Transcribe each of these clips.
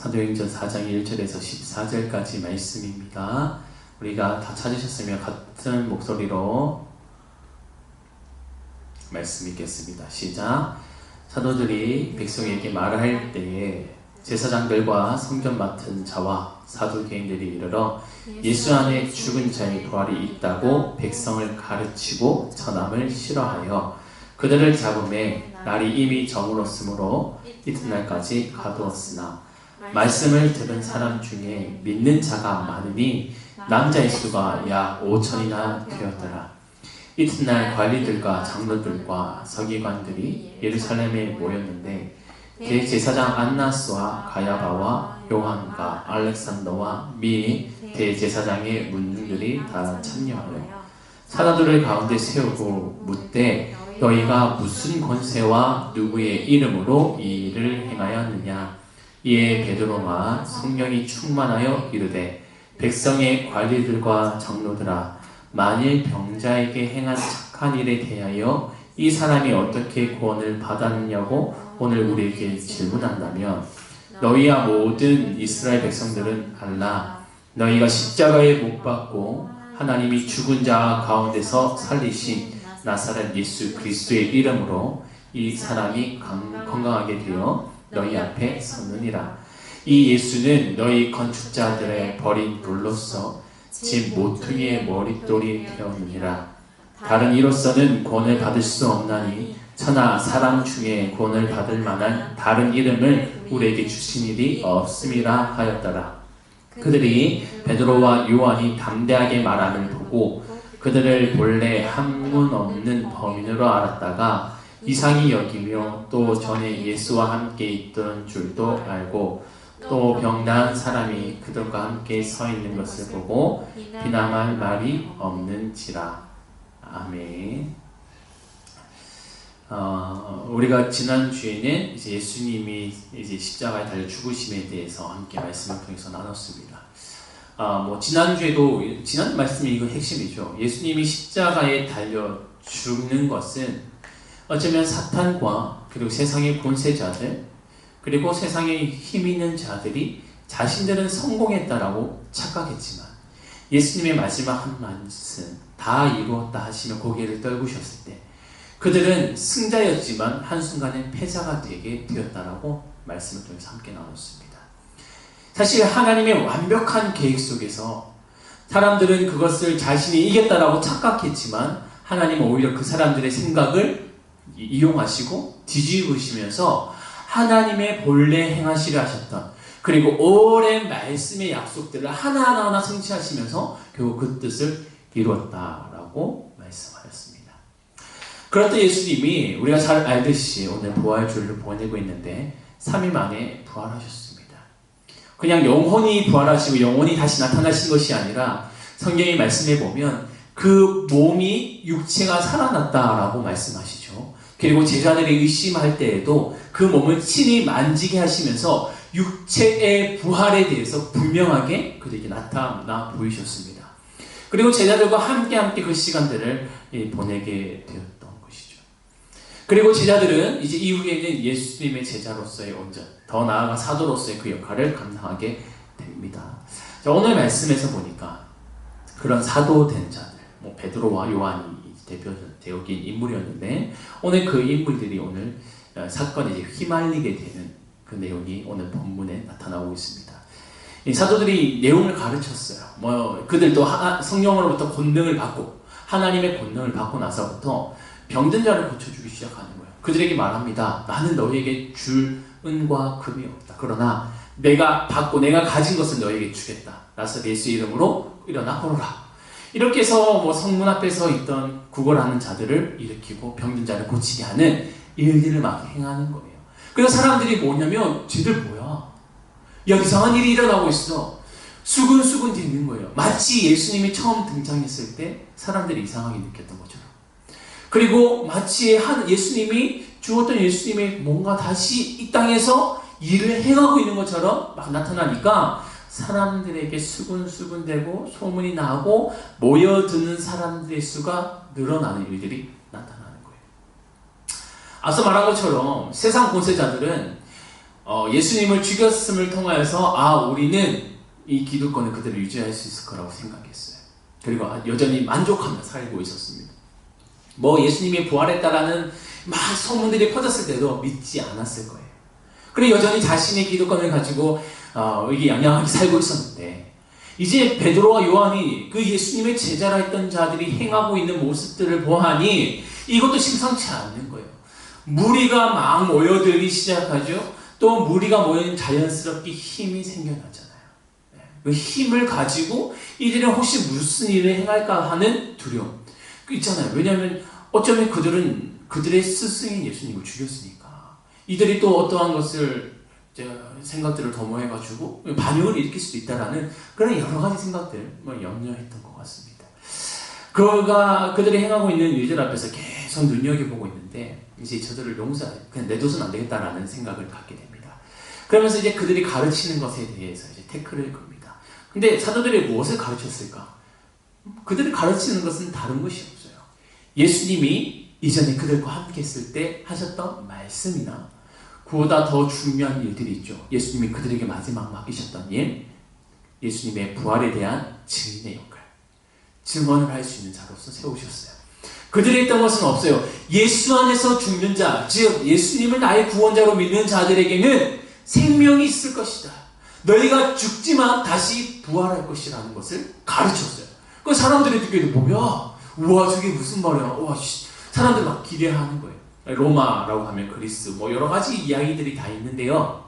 사도행전 4장 1절에서 14절까지 말씀입니다. 우리가 다 찾으셨으면 같은 목소리로 말씀 읽겠습니다. 시작. 사도들이 백성에게 말을 할 때에 제사장들과 성전 맡은 자와 사두개인들이 이르러 예수 안에 죽은 자의 부활이 있다고 백성을 가르치고 전함을 싫어하여 그들을 잡음에 날이 이미 저물었으므로 이튿날까지 가두었으나 말씀을 들은 사람 중에 믿는 자가 많으니 남자의 수가 약 5천이나 되었더라. 이튿날 관리들과 장로들과 서기관들이 예루살렘에 모였는데 대제사장 안나스와 가야바와 요한과 알렉산더와 미 대제사장의 문중들이 다 참여하여 사도들을 가운데 세우고 묻되 너희가 무슨 권세와 누구의 이름으로 이 일을 행하였느냐 이에 베드로가 성령이 충만하여 이르되 백성의 관리들과 장로들아 만일 병자에게 행한 착한 일에 대하여 이 사람이 어떻게 구원을 받았느냐고 오늘 우리에게 질문한다면 너희와 모든 이스라엘 백성들은 알라. 너희가 십자가에 못 박고 하나님이 죽은 자 가운데서 살리신 나사렛 예수 그리스도의 이름으로 이 사람이 강- 건강하게 되어 너희 앞에 섰느니라 이 예수는 너희 건축자들의 버린 돌로서 집 모퉁이의 머릿돌이 되었느니라 다른 이로서는 구원을 받을 수 없나니 천하 사람 중에 구원을 받을 만한 다른 이름을 우리에게 주신 일이 없음이라 하였더라. 그들이 베드로와 요한이 담대하게 말함을 보고 그들을 본래 학문 없는 범인으로 알았다가 이상히 여기며 또 전에 예수와 함께 있던 줄도 알고 또 병나은 사람이 그들과 함께 서 있는 것을 보고 비난할 말이 없는지라. 아멘. 어, 우리가 지난 주에는 이제 예수님이 이제 십자가에 달려 죽으심에 대해서 함께 말씀을 통해서 나눴습니다. 아, 뭐 지난 주에도 지난 말씀이 이거 핵심이죠. 예수님이 십자가에 달려 죽는 것은 어쩌면 사탄과 그리고 세상의 권세자들 그리고 세상에 힘 있는 자들이 자신들은 성공했다라고 착각했지만 예수님의 마지막 한 말씀 다 이루었다 하시며 고개를 떨구셨을 때 그들은 승자였지만 한순간에 패자가 되게 되었다라고 말씀을 통해서 함께 나눴습니다. 사실 하나님의 완벽한 계획 속에서 사람들은 그것을 자신이 이겼다라고 착각했지만 하나님은 오히려 그 사람들의 생각을 이- 이용하시고 뒤집으시면서 하나님의 본래 행하시려 하셨던 그리고 오랜 말씀의 약속들을 하나하나 성취하시면서 결국 그 뜻을 이루었다라고 말씀하셨습니다. 그렇던 예수님이 우리가 잘 알듯이 오늘 부활주를 보내고 있는데 3일 만에 부활하셨습니다. 그냥 영혼이 부활하시고 영혼이 다시 나타나신 것이 아니라 성경의 말씀에 보면 그 몸이 육체가 살아났다라고 말씀하시죠. 그리고 제자들이 의심할 때에도 그 몸을 친히 만지게 하시면서 육체의 부활에 대해서 분명하게 그들에게 나타나 보이셨습니다. 그리고 제자들과 함께 함께 그 시간들을 예, 보내게 되었던 것이죠. 그리고 제자들은 이제 이후에는 예수님의 제자로서의 온전, 더 나아가 사도로서의 그 역할을 감당하게 됩니다. 자, 오늘 말씀에서 보니까 그런 사도된 자들, 뭐 베드로와 요한이 대표 적인 인물이었는데 오늘 그 인물들이 오늘 어, 사건에 휘말리게 되는 그 내용이 오늘 본문에 나타나고 있습니다. 이 사도들이 내용을 가르쳤어요. 뭐 그들도 하- 성령으로부터 권능을 받고 하나님의 권능을 받고 나서부터 병든 자를 고쳐주기 시작하는 거예요. 그들에게 말합니다. 나는 너희에게 줄 은과 금이 없다. 그러나 내가 받고 내가 가진 것을 너희에게 주겠다. 나서 예수 이름으로 일어나 걸어라. 이렇게 해서 뭐 성문 앞에 서 있던 구걸하는 자들을 일으키고 병든 자를 고치게 하는 일들을 막 행하는 거예요. 그래서 사람들이 뭐냐면 쟤들 뭐야? 야 이상한 일이 일어나고 있어. 수근수근 되는 거예요. 마치 예수님이 처음 등장했을 때 사람들이 이상하게 느꼈던 것처럼. 그리고 마치 한 예수님이 죽었던 예수님이 뭔가 다시 이 땅에서 일을 행하고 있는 것처럼 막 나타나니까 사람들에게 수근수근되고 소문이 나고 모여드는 사람들의 수가 늘어나는 일들이 나타나는 거예요. 앞서 말한 것처럼 세상 권세자들은 어, 예수님을 죽였음을 통하여서 아 우리는 이 기득권을 그대로 유지할 수 있을 거라고 생각했어요. 그리고 여전히 만족하며 살고 있었습니다. 뭐 예수님이 부활했다라는 막 소문들이 퍼졌을 때도 믿지 않았을 거예요. 그리고 여전히 자신의 기득권을 가지고 어, 이게 양양하게 살고 있었는데 이제 베드로와 요한이 그 예수님의 제자라 했던 자들이 행하고 있는 모습들을 보아하니 이것도 심상치 않는 거예요. 무리가 막 모여들기 시작하죠. 또 무리가 모이는 자연스럽게 힘이 생겨나잖아요. 네. 그 힘을 가지고 이들은 혹시 무슨 일을 행할까 하는 두려움. 그 있잖아요. 왜냐하면 어쩌면 그들은 그들의 스승인 예수님을 죽였으니까 이들이 또 어떠한 것을 생각들을 도모해가지고 반역을 일으킬 수도 있다라는 그런 여러 가지 생각들 뭐 염려했던 것 같습니다. 그가 그들이 행하고 있는 일들 앞에서 계속 눈여겨보고 있는데 이제 저들을 용서 그냥 내둬서는 안 되겠다라는 생각을 갖게 됩니다. 그러면서 이제 그들이 가르치는 것에 대해서 이제 태클을 겁니다. 근데 사도들이 무엇을 가르쳤을까? 그들이 가르치는 것은 다른 것이 없어요. 예수님이 이전에 그들과 함께 했을 때 하셨던 말씀이나 그보다 더 중요한 일들이 있죠. 예수님이 그들에게 마지막 맡기셨던 일, 예수님의 부활에 대한 증인의 역할, 증언을 할 수 있는 자로서 세우셨어요. 그들이 했던 것은 없어요. 예수 안에서 죽는 자, 즉 예수님을 나의 구원자로 믿는 자들에게는 생명이 있을 것이다. 너희가 죽지만 다시 부활할 것이라는 것을 가르쳤어요. 그 사람들이 듣기에도 뭐야? 우와 저게 무슨 말이야? 와 사람들 막 기대하는 거예요. 로마라고 하면 그리스 뭐 여러 가지 이야기들이 다 있는데요.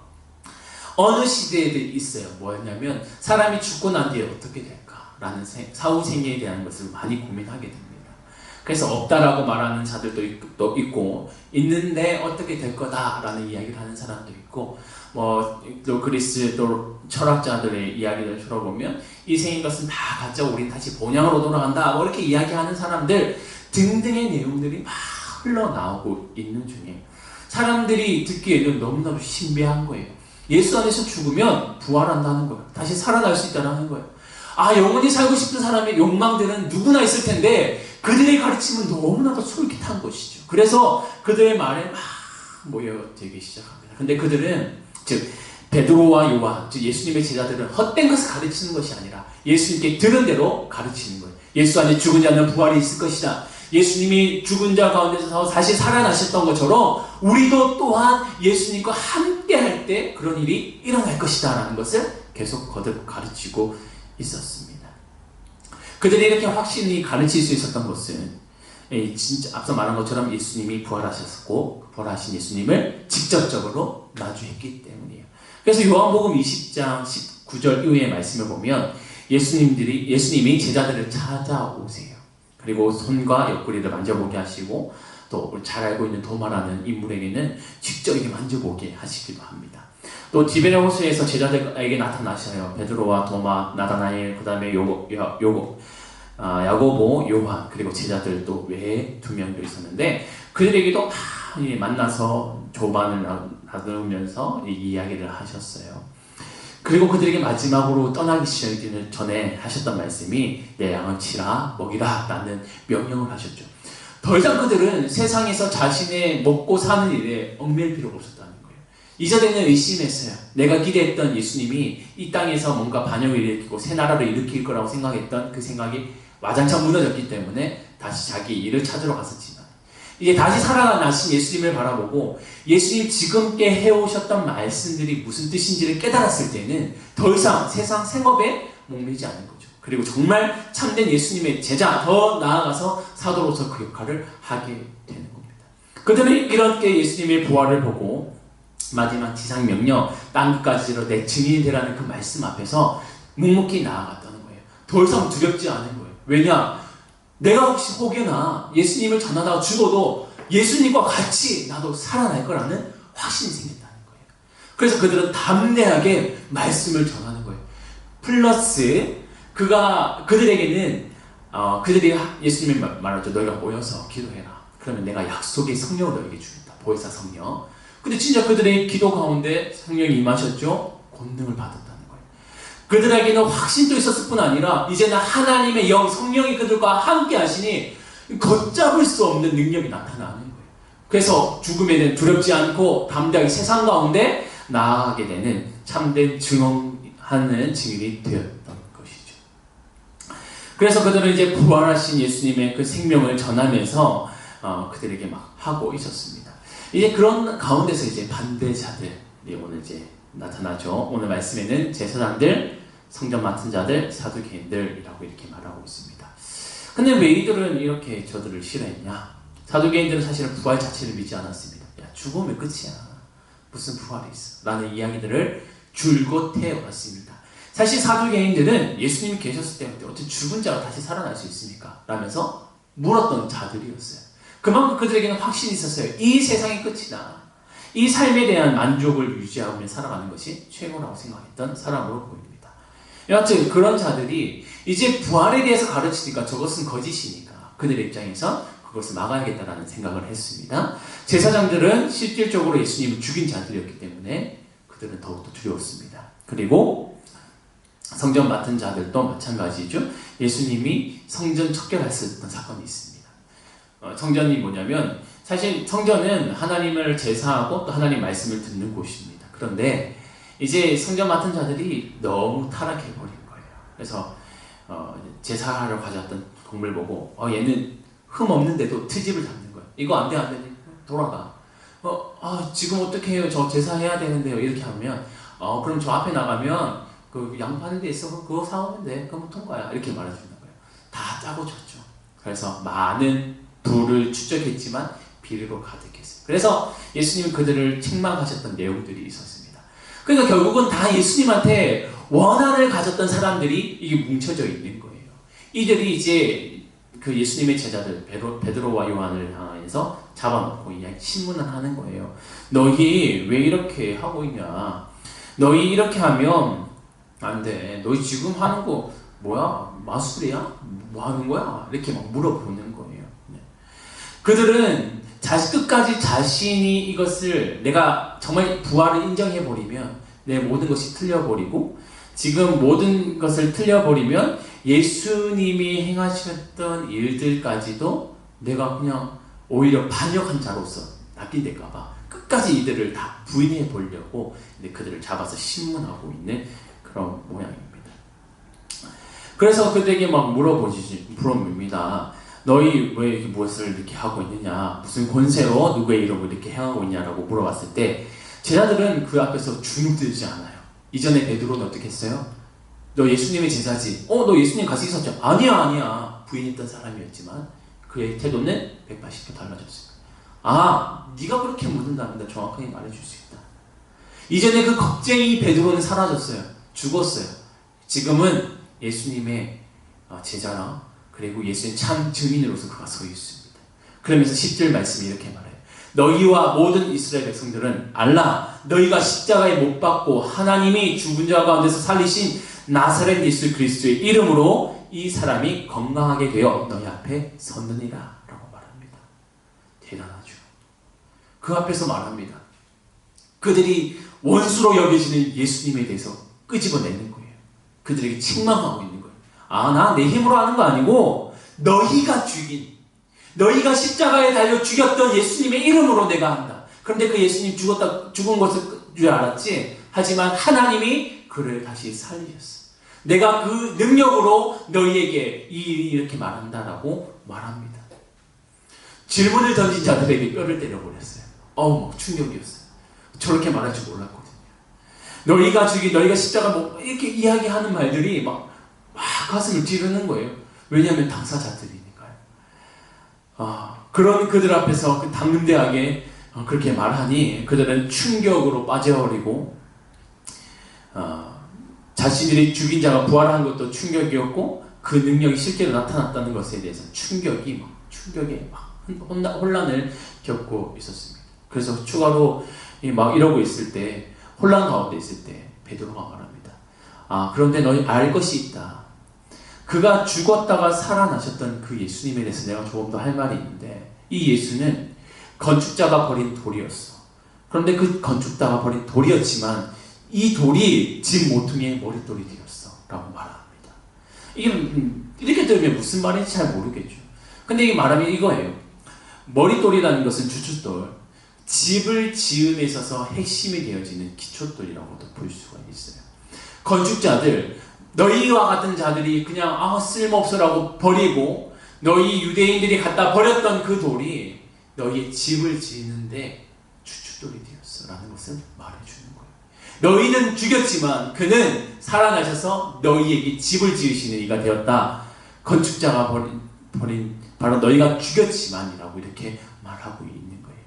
어느 시대에도 있어요. 뭐였냐면 사람이 죽고 난 뒤에 어떻게 될까라는 사후 생애에 대한 것을 많이 고민하게 됩니다. 그래서 없다라고 말하는 자들도 있고 있는데 어떻게 될 거다라는 이야기를 하는 사람도 있고 뭐 또 그리스 또 철학자들의 이야기를 들어보면 이 생인 것은 다 가짜 우린 다시 본향으로 돌아간다 뭐 이렇게 이야기하는 사람들 등등의 내용들이 막 흘러나오고 있는 중에 사람들이 듣기에는 너무너무 신비한 거예요. 예수 안에서 죽으면 부활한다는 거예요. 다시 살아날 수 있다는 거예요. 아, 영원히 살고 싶은 사람의 욕망들은 누구나 있을 텐데 그들의 가르침은 너무나도 솔깃한 것이죠. 그래서 그들의 말에 막 모여들기 시작합니다. 근데 그들은 즉 베드로와 요한, 즉 예수님의 제자들은 헛된 것을 가르치는 것이 아니라 예수님께 들은 대로 가르치는 거예요. 예수 안에 죽은 자는 부활이 있을 것이다. 예수님이 죽은 자 가운데서 다시 살아나셨던 것처럼 우리도 또한 예수님과 함께 할 때 그런 일이 일어날 것이다 라는 것을 계속 거듭 가르치고 있었습니다. 그들이 이렇게 확신이 가르칠 수 있었던 것은 진짜 앞서 말한 것처럼 예수님이 부활하셨고 부활하신 예수님을 직접적으로 마주했기 때문이에요. 그래서 요한복음 20장 19절 이후의 말씀을 보면 예수님들이 예수님이 제자들을 찾아오세요. 그리고 손과 옆구리를 만져보게 하시고 또 잘 알고 있는 도마라는 인물에게는 직접 이렇게 만져보게 하시기도 합니다. 또 디베레 호수에서 제자들에게 나타나셔요. 베드로와 도마, 나다나엘, 그 다음에 요고, 요고, 아, 야고보, 요한 그리고 제자들 또 외에 두 명도 있었는데 그들에게도 만나서 조반을 나누면서 이 이야기를 하셨어요. 그리고 그들에게 마지막으로 떠나기 전에 하셨던 말씀이 내 양을 치라 먹이라 라는 명령을 하셨죠. 더 이상 그들은 세상에서 자신의 먹고 사는 일에 얽매일 필요가 없었다는 거예요. 이전에는 의심했어요. 내가 기대했던 예수님이 이 땅에서 뭔가 반역을 일으키고 새 나라를 일으킬 거라고 생각했던 그 생각이 와장창 무너졌기 때문에 다시 자기 일을 찾으러 갔었지만 이제 다시 살아나신 예수님을 바라보고 예수님 지금께 해오셨던 말씀들이 무슨 뜻인지를 깨달았을 때는 더 이상 세상 생업에 목매지 않는 거죠. 그리고 정말 참된 예수님의 제자, 더 나아가서 사도로서 그 역할을 하게 되는 겁니다. 그들은 이렇게 예수님의 부활을 보고 마지막 지상 명령, 땅 끝까지로 내 증인이 되라는 그 말씀 앞에서 묵묵히 나아갔다는 거예요. 더 이상 두렵지 않은 거예요. 왜냐? 내가 혹시 혹여나 예수님을 전하다가 죽어도 예수님과 같이 나도 살아날 거라는 확신이 생겼다는 거예요. 그래서 그들은 담대하게 말씀을 전하는 거예요. 플러스 그가 그들에게는 어, 그들이 예수님이 말하죠. 너희가 모여서 기도해라. 그러면 내가 약속의 성령을 너에게 주겠다. 보혜사 성령. 근데 진짜 그들의 기도 가운데 성령이 임하셨죠. 권능을 받았다. 그들에게는 확신도 있었을 뿐 아니라 이제는 하나님의 영 성령이 그들과 함께 하시니 걷잡을 수 없는 능력이 나타나는 거예요. 그래서 죽음에 대한 두렵지 않고 담대하게 세상 가운데 나아가게 되는 참된 증언하는 증인이 되었던 것이죠. 그래서 그들은 이제 부활하신 예수님의 그 생명을 전하면서 어, 그들에게 막 하고 있었습니다. 이제 그런 가운데서 이제 반대자들이 오늘 이제 나타나죠. 오늘 말씀에는 제사장들, 성전 맡은 자들, 사두개인들이라고 이렇게 말하고 있습니다. 근데 왜 이들은 이렇게 저들을 싫어했냐? 사두개인들은 사실은 부활 자체를 믿지 않았습니다. 야, 죽으면 끝이야. 무슨 부활이 있어? 라는 이야기들을 줄곧 해왔습니다. 사실 사두개인들은 예수님이 계셨을 때 어떻게 죽은 자가 다시 살아날 수 있습니까? 라면서 물었던 자들이었어요. 그만큼 그들에게는 확신이 있었어요. 이 세상의 끝이다. 이 삶에 대한 만족을 유지하며 살아가는 것이 최고라고 생각했던 사람으로 보입니다. 여하튼 그런 자들이 이제 부활에 대해서 가르치니까 저것은 거짓이니까 그들의 입장에서 그것을 막아야겠다라는 생각을 했습니다. 제사장들은 실질적으로 예수님을 죽인 자들이었기 때문에 그들은 더욱더 두려웠습니다. 그리고 성전 맡은 자들도 마찬가지죠. 예수님이 성전 척결했었던 사건이 있습니다. 어, 성전이 뭐냐면 사실 성전은 하나님을 제사하고 또 하나님 말씀을 듣는 곳입니다. 그런데 이제 성전 맡은 자들이 너무 타락해 버린 거예요. 그래서 어, 제사하러 가져왔던 동물 보고 어, 얘는 흠 없는데도 트집을 잡는 거예요. 이거 안 돼, 안 돼. 돌아가. 어, 아, 지금 어떻게 해요? 저 제사해야 되는데요. 이렇게 하면, 어, 그럼 저 앞에 나가면 그 양파는 데 있어. 그거 사오면 돼. 그럼 통과야. 이렇게 말해준는 거예요. 다 짜고 쳤죠. 그래서 많은 불을 추적했지만 비리로 가득했어요. 그래서 예수님이 그들을 책망하셨던 내용들이 있었습니다. 그러니까 결국은 다 예수님한테 원한을 가졌던 사람들이 이게 뭉쳐져 있는 거예요. 이들이 이제 그 예수님의 제자들 베드로, 베드로와 요한을 향해서 잡아놓고 이야기 신문을 하는 거예요. 너희 왜 이렇게 하고 있냐? 너희 이렇게 하면 안 돼. 너희 지금 하는 거 뭐야? 마술이야? 뭐 하는 거야? 이렇게 막 물어보는 거예요. 네. 그들은 자, 끝까지 자신이 이것을 내가 정말 부활을 인정해 버리면 내 모든 것이 틀려 버리고 지금 모든 것을 틀려 버리면 예수님이 행하셨던 일들까지도 내가 그냥 오히려 반역한 자로서 납기될까봐 끝까지 이들을 다 부인해 보려고 그들을 잡아서 신문하고 있는 그런 모양입니다. 그래서 그들에게 막 물어보시, 물어봅니다. 너희 왜 무엇을 이렇게 하고 있느냐? 무슨 권세로 누구의 이름을 이렇게 행하고 있냐라고 물어봤을 때 제자들은 그 앞에서 주눅들지 않아요. 이전에 베드로는 어떻게 했어요? 너 예수님의 제자지. 어, 너 예수님 같이 있었죠? 아니야, 아니야. 부인했던 사람이었지만 그의 태도는 180도 달라졌어요. 아, 네가 그렇게 묻는다면 정확하게 말해줄 수 있다. 이전에 그 겁쟁이 베드로는 사라졌어요. 죽었어요. 지금은 예수님의 어, 제자라 그리고 예수님 참 증인으로서 그가 서 있습니다. 그러면서 10절 말씀이 이렇게 말해요. 너희와 모든 이스라엘 백성들은 알라 너희가 십자가에 못 박고 하나님이 죽은 자 가운데서 살리신 나사렛 예수 그리스도의 이름으로 이 사람이 건강하게 되어 너희 앞에 섰느니라 라고 말합니다. 대단하죠. 그 앞에서 말합니다. 그들이 원수로 여겨지는 예수님에 대해서 끄집어내는 거예요. 그들에게 책망하고 있는. 아, 나 내 힘으로 하는 거 아니고 너희가 죽인 너희가 십자가에 달려 죽였던 예수님의 이름으로 내가 한다. 그런데 그 예수님 죽었다 죽은 것을 줄 알았지. 하지만 하나님이 그를 다시 살리셨어. 내가 그 능력으로 너희에게 이렇게 말한다라고 말합니다. 질문을 던진 자들에게 뼈를 때려버렸어요. 어우, 충격이었어요. 저렇게 말할 줄 몰랐거든요. 너희가 죽이, 너희가 십자가 뭐, 이렇게 이야기하는 말들이 막, 막 가슴을 찌르는 거예요. 왜냐하면 당사자들이니까요. 아, 그런 그들 앞에서 그 당근대하게 그렇게 말하니 그들은 충격으로 빠져버리고, 어, 자신들이 죽인 자가 부활한 것도 충격이었고 그 능력이 실제로 나타났다는 것에 대해서 충격이 막 충격에 막 혼란을 겪고 있었습니다. 그래서 추가로 막 이러고 있을 때 혼란 가운데 있을 때 베드로가 말합니다. 아 그런데 너희 알 것이 있다. 그가 죽었다가 살아나셨던 그 예수님에 대해서 내가 조금 더 할 말이 있는데 이 예수는 건축자가 버린 돌이었어. 그런데 그 건축자가 버린 돌이었지만 이 돌이 집 모퉁이의 머릿돌이 되었어. 라고 말합니다. 이게, 음, 이렇게 들으면 무슨 말인지 잘 모르겠죠. 근데 이 말하면 이거예요. 머릿돌이라는 것은 주춧돌. 집을 지음에 있어서 핵심이 되어지는 기초돌이라고도 볼 수가 있어요. 건축자들, 너희와 같은 자들이 그냥 아 쓸모없어라고 버리고 너희 유대인들이 갖다 버렸던 그 돌이 너희의 집을 지는데 추춧돌이 되었어라는 것을 말해주는 거예요. 너희는 죽였지만 그는 살아나셔서 너희에게 집을 지으시는 이가 되었다. 건축자가 버린, 버린 바로 너희가 죽였지만이라고 이렇게 말하고 있는 거예요.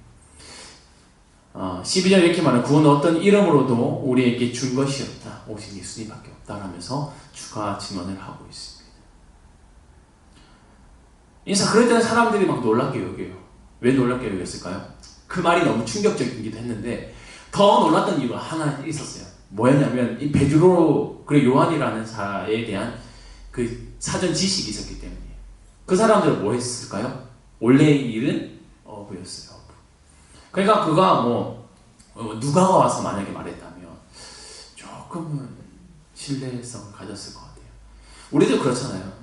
어, 12절 이렇게 말하는 구원은 어떤 이름으로도 우리에게 준 것이 없다. 오직 예수님밖에 없다라면서 추가 증언을 하고 있습니다. 인사 그럴 때는 사람들이 막 놀랍게 여겨요. 왜 놀랍게 여겼을까요? 그 말이 너무 충격적이기도 했는데 더 놀랐던 이유가 하나 있었어요. 뭐였냐면 이 베드로 그리고 요한이라는 사에 대한 그 사전 지식이 있었기 때문에 그 사람들은 뭐 했을까요? 원래의 일은 어부였어요. 어부. 그러니까 그가 뭐 어, 누가가 와서 만약에 말했다면 조금은 신뢰성을 가졌을 것 같아요. 우리도 그렇잖아요.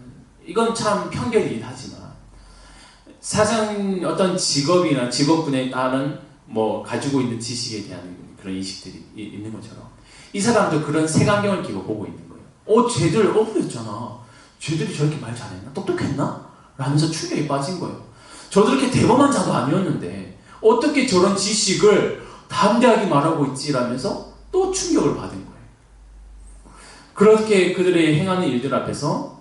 이건 참 편견이긴 하지만 사상 어떤 직업이나 직업군에 따른 뭐 가지고 있는 지식에 대한 그런 인식들이 있는 것처럼 이 사람도 그런 색안경을 끼고 보고 있는 거예요. 어, 쟤들 어부였잖아. 쟤들이 저렇게 말 잘했나? 똑똑했나? 라면서 충격에 빠진 거예요. 저도 이렇게 대범한 자도 아니었는데 어떻게 저런 지식을 담대하게 말하고 있지라면서 또 충격을 받은. 그렇게 그들의 행하는 일들 앞에서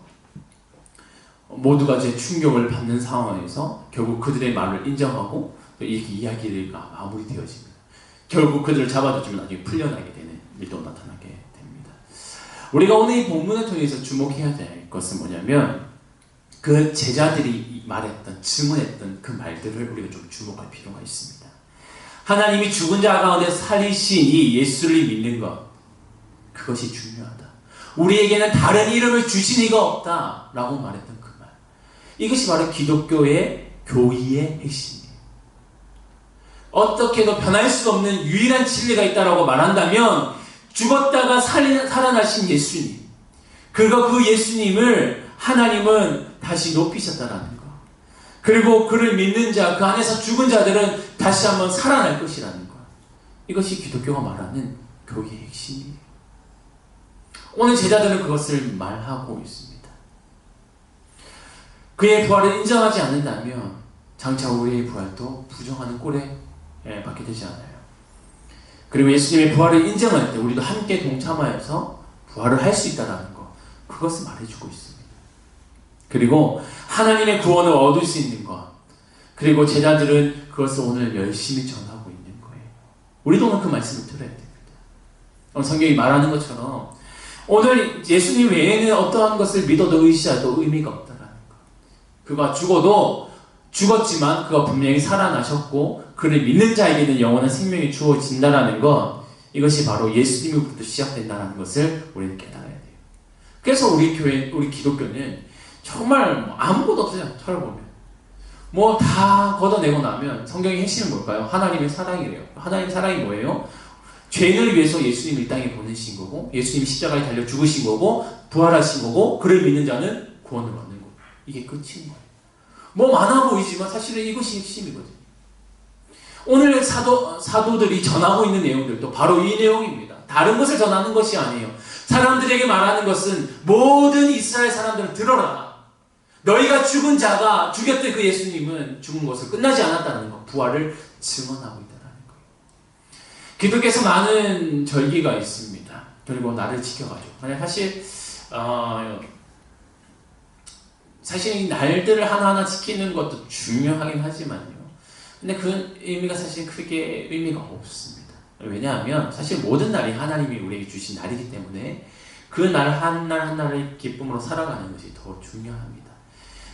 모두가 제 충격을 받는 상황에서 결국 그들의 말을 인정하고 이렇게 이야기가 마무리되어집니다. 결국 그들을 잡아주면 나중에 풀려나게 되는 일도 나타나게 됩니다. 우리가 오늘 이 본문을 통해서 주목해야 될 것은 뭐냐면 그 제자들이 말했던 증언했던 그 말들을 우리가 좀 주목할 필요가 있습니다. 하나님이 죽은 자 가운데 살리신 이 예수를 믿는 것 그것이 중요하다. 우리에게는 다른 이름을 주신 이가 없다 라고 말했던 그 말. 이것이 바로 기독교의 교의의 핵심이에요. 어떻게도 변할 수 없는 유일한 진리가 있다라고 말한다면 죽었다가 살아나신 예수님. 그리고 그 예수님을 하나님은 다시 높이셨다라는 거. 그리고 그를 믿는 자, 그 안에서 죽은 자들은 다시 한번 살아날 것이라는 거. 이것이 기독교가 말하는 교회의 핵심이에요. 오늘 제자들은 그것을 말하고 있습니다. 그의 부활을 인정하지 않는다면 장차 우리의 부활도 부정하는 꼴에 받게 되지 않아요. 그리고 예수님의 부활을 인정할 때 우리도 함께 동참하여서 부활을 할 수 있다는 것, 그것을 말해주고 있습니다. 그리고 하나님의 구원을 얻을 수 있는 것, 그리고 제자들은 그것을 오늘 열심히 전하고 있는 거예요. 우리도 오늘 그 말씀을 들어야 됩니다. 성경이 말하는 것처럼 오늘 예수님 외에는 어떠한 것을 믿어도 의시해도 의미가 없다라는 것. 그가 죽어도 죽었지만 그가 분명히 살아나셨고 그를 믿는 자에게는 영원한 생명이 주어진다라는 것 이것이 바로 예수님으로부터 시작된다는 것을 우리는 깨달아야 돼요. 그래서 우리 교회, 우리 기독교는 정말 뭐 아무것도 없어요. 철보면. 뭐 다 걷어내고 나면 성경의 핵심은 뭘까요? 하나님의 사랑이래요. 하나님의 사랑이 뭐예요? 죄인을 위해서 예수님을 이 땅에 보내신 거고 예수님이 십자가에 달려 죽으신 거고 부활하신 거고 그를 믿는 자는 구원을 얻는 거 이게 끝인 거예요. 뭐 많아 보이지만 사실은 이것이 핵심이거든요. 오늘 사도, 사도들이 전하고 있는 내용들도 바로 이 내용입니다. 다른 것을 전하는 것이 아니에요. 사람들에게 말하는 것은 모든 이스라엘 사람들을 들어라. 너희가 죽은 자가 죽였던 그 예수님은 죽은 것을 끝나지 않았다는 것, 부활을 증언하고 있다. 기독교에서 많은 절기가 있습니다. 그리고 나를 지켜가죠. 사실 어, 사실 이 날들을 하나하나 지키는 것도 중요하긴 하지만요. 근데 그 의미가 사실 크게 의미가 없습니다. 왜냐하면 사실 모든 날이 하나님이 우리에게 주신 날이기 때문에 그날한날 한 날을 기쁨으로 살아가는 것이 더 중요합니다.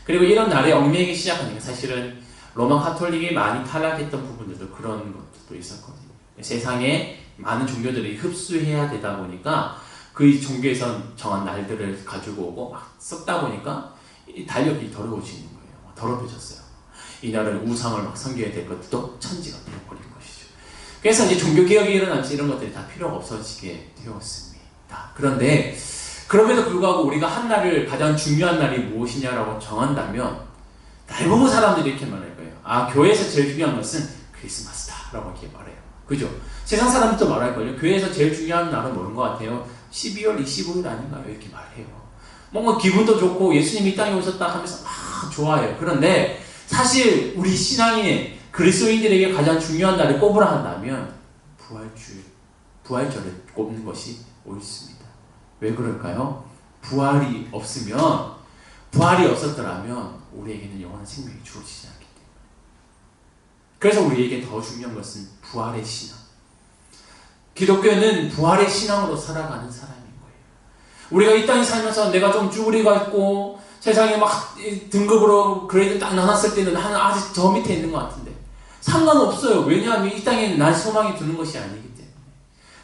그리고 이런 날에 얽매이기 시작하는 게 사실은 로마 카톨릭이 많이 타락했던 부분들도 그런 것도 있었거든요. 세상에 많은 종교들이 흡수해야 되다 보니까 그 종교에선 정한 날들을 가지고 오고 막 썩다 보니까 이 달력이 더러워지는 거예요. 더러워졌어요. 이 날은 우상을 막 섬겨야 될 것도 천지가 되어버린 것이죠. 그래서 이제 종교개혁이 일어나면서 이런 것들이 다 필요가 없어지게 되었습니다. 그런데 그럼에도 불구하고 우리가 한 날을 가장 중요한 날이 무엇이냐라고 정한다면 대부분 사람들이 이렇게 말할 거예요. 아, 교회에서 제일 중요한 것은 크리스마스다라고 이렇게 말해요. 그죠? 세상 사람부터 말할걸요. 교회에서 제일 중요한 날은 뭐인 것 같아요? 12월 25일 아닌가요? 이렇게 말해요. 뭔가 기분도 좋고 예수님이 이 땅에 오셨다 하면서 막 좋아해요. 그런데 사실 우리 신앙인의 그리스도인들에게 가장 중요한 날을 꼽으라 한다면 부활주일, 부활절을 꼽는 것이 옳습니다. 왜 그럴까요? 부활이 없으면 부활이 없었더라면 우리에게는 영원한 생명이 때문에. 그래서 우리에게 더 중요한 것은 부활의 신앙. 기독교는 부활의 신앙으로 살아가는 사람인 거예요. 우리가 이 땅에 살면서 내가 좀 쭈그리가 있고 세상에 막 등급으로 그레이드 딱 나눴을 때는 한 아직 저 밑에 있는 것 같은데 상관없어요. 왜냐하면 이 땅에는 난 소망이 두는 것이 아니기 때문에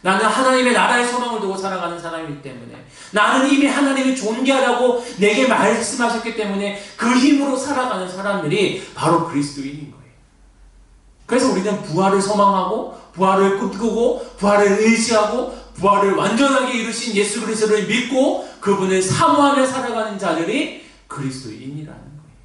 나는 하나님의 나라의 소망을 두고 살아가는 사람이기 때문에 나는 이미 하나님이 존귀하다고 내게 말씀하셨기 때문에 그 힘으로 살아가는 사람들이 바로 그리스도인인 거예요. 그래서 우리는 부활을 소망하고 부활을 꿈꾸고 부활을 의지하고 부활을 완전하게 이루신 예수 그리스도를 믿고 그분을 사모하며 살아가는 자들이 그리스도인이라는 거예요.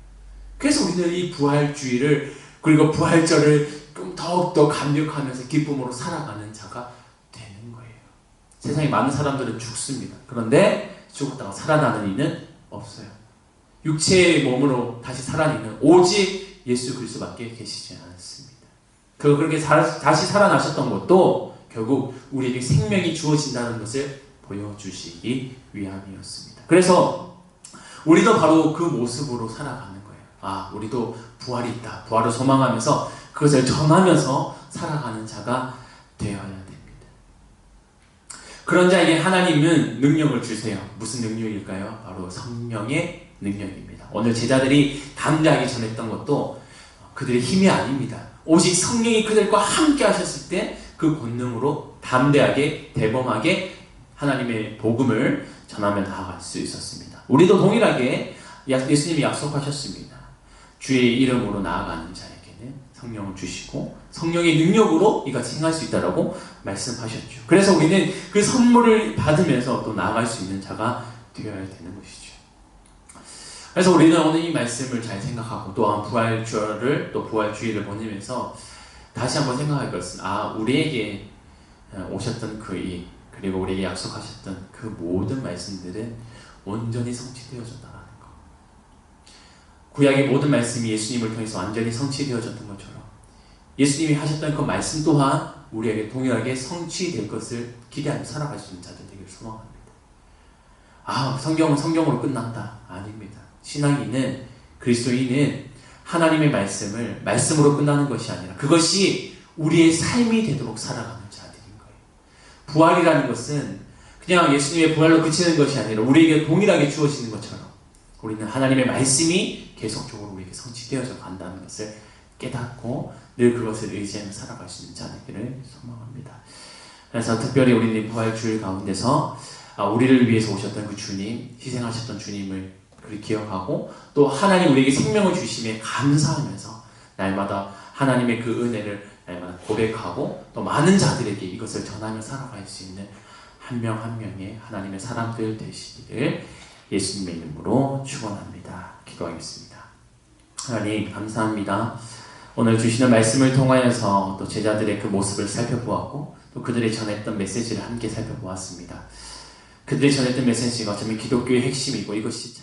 그래서 우리는 이 부활주의를 그리고 부활절을 더욱더 감격하면서 기쁨으로 살아가는 자가 되는 거예요. 세상에 많은 사람들은 죽습니다. 그런데 죽었다가 살아나는 이는 없어요. 육체의 몸으로 다시 살아내는 오직 예수 그리스도밖에 계시지 않습니다. 그 그렇게 다시 살아나셨던 것도 결국 우리에게 생명이 주어진다는 것을 보여주시기 위함이었습니다. 그래서 우리도 바로 그 모습으로 살아가는 거예요. 아, 우리도 부활이 있다. 부활을 소망하면서 그것을 전하면서 살아가는 자가 되어야 됩니다. 그런 자에게 하나님은 능력을 주세요. 무슨 능력일까요? 바로 성령의 능력입니다. 오늘 제자들이 담대하게 전했던 것도 그들의 힘이 아닙니다. 오직 성령이 그들과 함께 하셨을 때그 본능으로 담대하게 대범하게 하나님의 복음을 전하며 나아갈 수 있었습니다. 우리도 동일하게 예수님이 약속하셨습니다. 주의 이름으로 나아가는 자에게는 성령을 주시고 성령의 능력으로 이같이 행할 수 있다라고 말씀하셨죠. 그래서 우리는 그 선물을 받으면서 또 나아갈 수 있는 자가 되어야 되는 것이죠. 그래서 우리는 오늘 이 말씀을 잘 생각하고 또한 부활주를 또 부활주의를 보내면서 다시 한번 생각할 것은 아 우리에게 오셨던 그 이 그리고 우리에게 약속하셨던 그 모든 말씀들은 온전히 성취되어졌다라는 것. 구약의 모든 말씀이 예수님을 통해서 완전히 성취되어졌던 것처럼 예수님이 하셨던 그 말씀 또한 우리에게 동일하게 성취될 것을 기대하며 살아갈 수 있는 자들 되기를 소망합니다. 아 성경은 성경으로 끝난다 아닙니다. 신앙인은 그리스도인은 하나님의 말씀을 말씀으로 끝나는 것이 아니라 그것이 우리의 삶이 되도록 살아가는 자들인 거예요. 부활이라는 것은 그냥 예수님의 부활로 그치는 것이 아니라 우리에게 동일하게 주어지는 것처럼 우리는 하나님의 말씀이 계속적으로 우리에게 성취되어져 간다는 것을 깨닫고 늘 그것을 의지하며 살아갈 수 있는 자들기를 소망합니다. 그래서 특별히 우리는 부활주일 가운데서 아, 우리를 위해서 오셨던 그 주님, 희생하셨던 주님을 우리 기억하고 또 하나님 우리에게 생명을 주심에 감사하면서 날마다 하나님의 그 은혜를 날마다 고백하고 또 많은 자들에게 이것을 전하며 살아갈 수 있는 한명한 명의 하나님의 사람들 되시기를 예수님의 이름으로 축원합니다. 기도하겠습니다. 하나님 감사합니다. 오늘 주시는 말씀을 통하여서 또 제자들의 그 모습을 살펴보았고 또 그들이 전했던 메시지를 함께 살펴보았습니다. 그들이 전했던 메시지가 어쩌면 기독교의 핵심이고 이것이